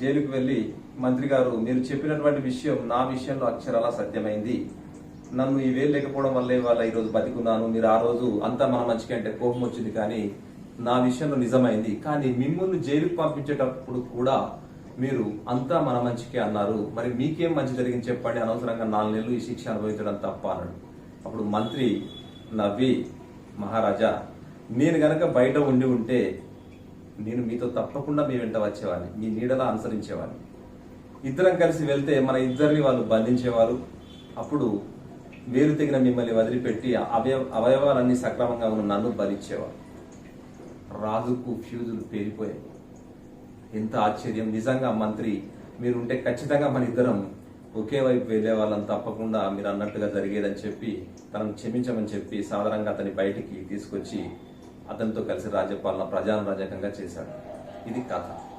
జైలుకు వెళ్ళి మంత్రి గారు మీరు చెప్పినటువంటి విషయం నా విషయంలో అక్షరాల సత్యమైంది. నన్ను ఈ వేలు లేకపోవడం వల్ల వాళ్ళ ఈరోజు బతికున్నాను. మీరు ఆ రోజు అంతా మన మంచికి అంటే కోపం వచ్చింది కానీ నా విషయంలో నిజమైంది. కానీ మిమ్మల్ని జైలుకు పంపించేటప్పుడు కూడా మీరు అంతా మన మంచికే అన్నారు. మరి మీకేం మంచి జరిగింది చెప్పండి. అనవసరంగా నాలుగు నెలలు ఈ శిక్ష అనుభవించడం తప్ప అన్నాడు. అప్పుడు మంత్రి నవ్వి మహారాజా నేను గనక బయట ఉండి ఉంటే నేను మీతో తప్పకుండా మీ వెంట వచ్చేవాడిని మీ నీడలా అనుసరించేవాడిని. ఇద్దరం కలిసి వెళ్తే మన ఇద్దరిని వాళ్ళు బంధించేవారు. అప్పుడు వేరు తెగిన మిమ్మల్ని వదిలిపెట్టి అవయవ అవయవాలన్నీ సక్రమంగా ఉన్న నన్ను బలిచ్చేవారు. రాజుకు ఫ్యూజులు పేలిపోయాయి. ఎంత ఆశ్చర్యం! నిజంగా మంత్రి మీరుంటే ఖచ్చితంగా మన ఇద్దరం ఒకే వైపు వెళ్ళే వాళ్ళని తప్పకుండా. మీరు అన్నట్టుగా జరిగేదని చెప్పి తనను క్షమించమని చెప్పి సాధారణంగా అతని బయటికి తీసుకొచ్చి అతనితో కలిసి రాజ్యపాలన ప్రజానురాజకంగా చేశాడు. ఇది కథ.